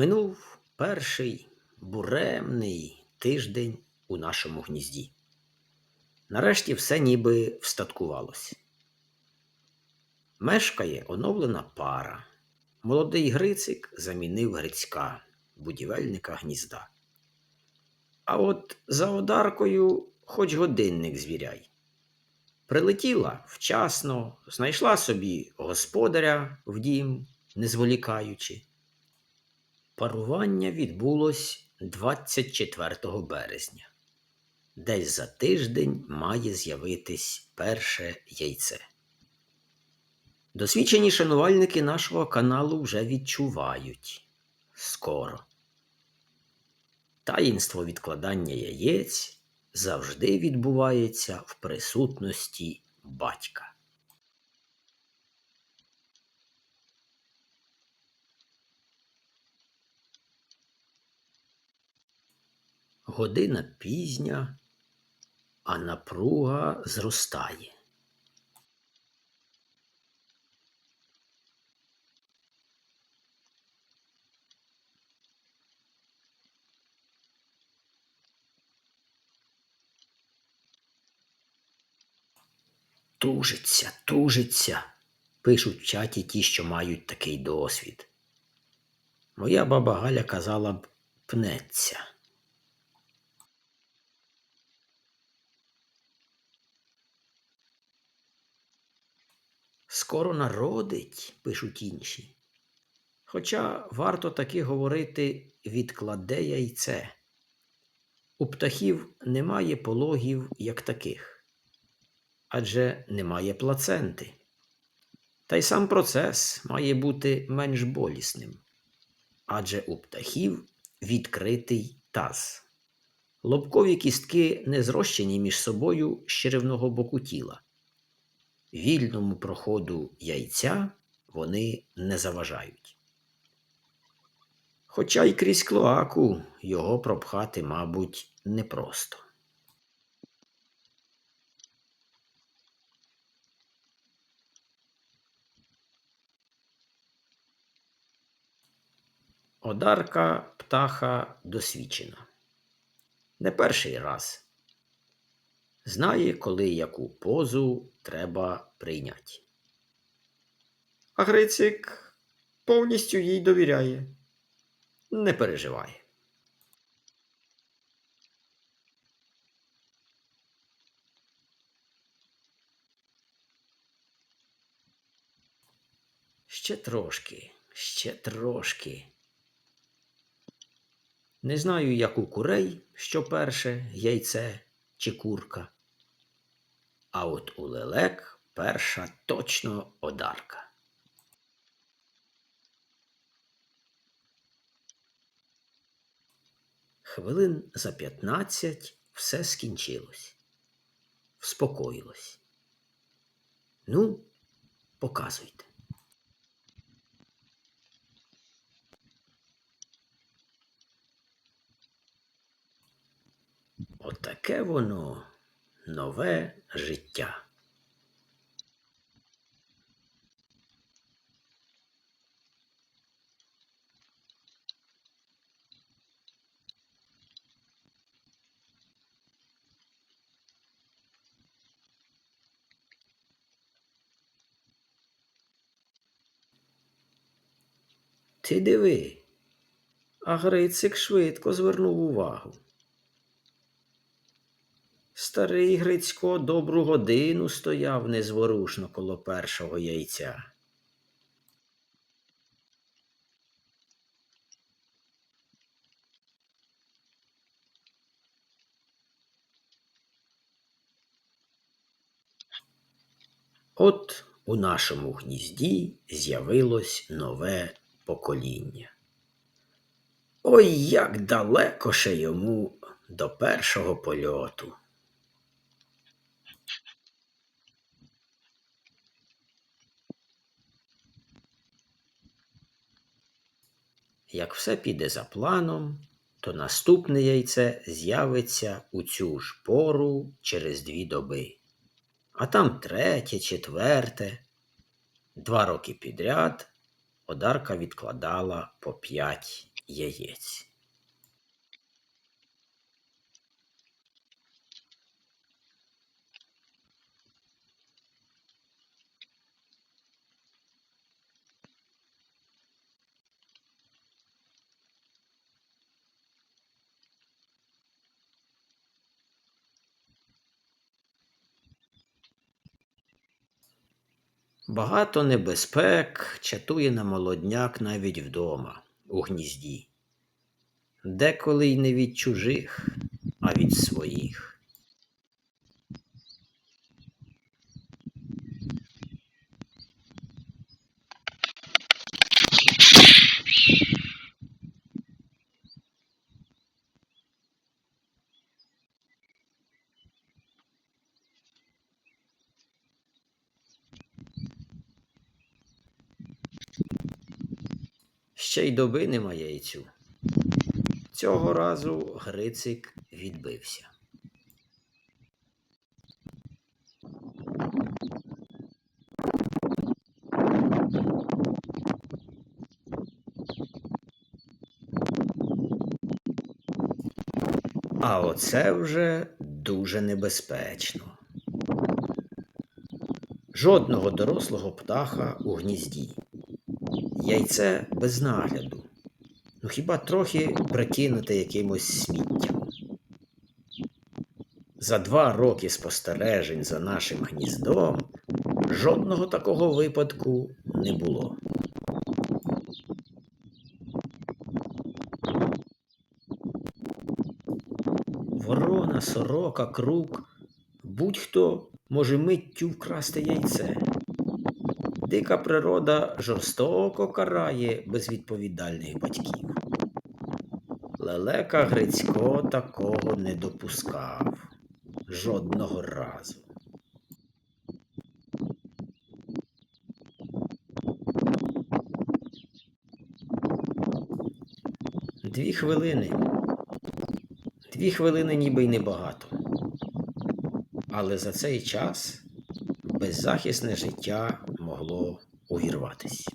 Минув перший буремний тиждень у нашому гнізді. Нарешті все ніби встаткувалось. Мешкає оновлена пара. Молодий Грицик замінив Грицька, будівельника гнізда. А от за одаркою хоч годинник звіряй. Прилетіла вчасно, знайшла собі господаря в дім, не зволікаючи. Парування відбулось 24 березня. Десь за тиждень має з'явитись перше яйце. Досвідчені шанувальники нашого каналу вже відчувають скоро. Таїнство відкладання яєць завжди відбувається в присутності батька. Година пізня, а напруга зростає. Тужиться, тужиться, пишуть в чаті ті, що мають такий досвід. Моя баба Галя казала б пнеться. Скоро народить, пишуть інші. Хоча варто таки говорити відкладе яйце. У птахів немає пологів як таких, адже немає плаценти. Та й сам процес має бути менш болісним, адже у птахів відкритий таз. Лобкові кістки не зрощені між собою з черевного боку тіла. Вільному проходу яйця вони не заважають. Хоча й крізь клоаку його пропхати, мабуть, непросто. Одарка птаха досвідчена. Не перший раз. Знає, коли яку позу треба прийняти. А Грицик повністю їй довіряє. Не переживай. Ще трошки, ще трошки. Не знаю, як у курей, що перше яйце чи курка. А от у лелек перша точно одарка. Хвилин за п'ятнадцять все скінчилось, вспокоїлось. Ну, показуйте. Отаке воно нове життя. Ти диви, а Грицик швидко звернув увагу. Старий Грицько добру годину стояв незворушно коло першого яйця. От у нашому гнізді з'явилось нове покоління. Ой, як далеко ще йому до першого польоту. Як все піде за планом, то наступне яйце з'явиться у цю ж пору через дві доби. А там третє, четверте. Два роки підряд одарка відкладала по п'ять яєць. Багато небезпек чатує на молодняк навіть вдома, у гнізді. Деколи й не від чужих, а від своїх. Ще й доби нема яйцю. Цього разу Грицик відбився. А оце вже дуже небезпечно. Жодного дорослого птаха у гнізді. Яйце без нагляду. Ну хіба трохи прикинути якимось сміттям. За два роки спостережень за нашим гніздом жодного такого випадку не було. Ворона, сорока, крук, будь-хто може миттю вкрасти яйце. Дика природа жорстоко карає безвідповідальних батьків. Лелека Грицько такого не допускав жодного разу. Дві хвилини. Дві хвилини ніби й небагато. Але за цей час беззахисне життя увірватись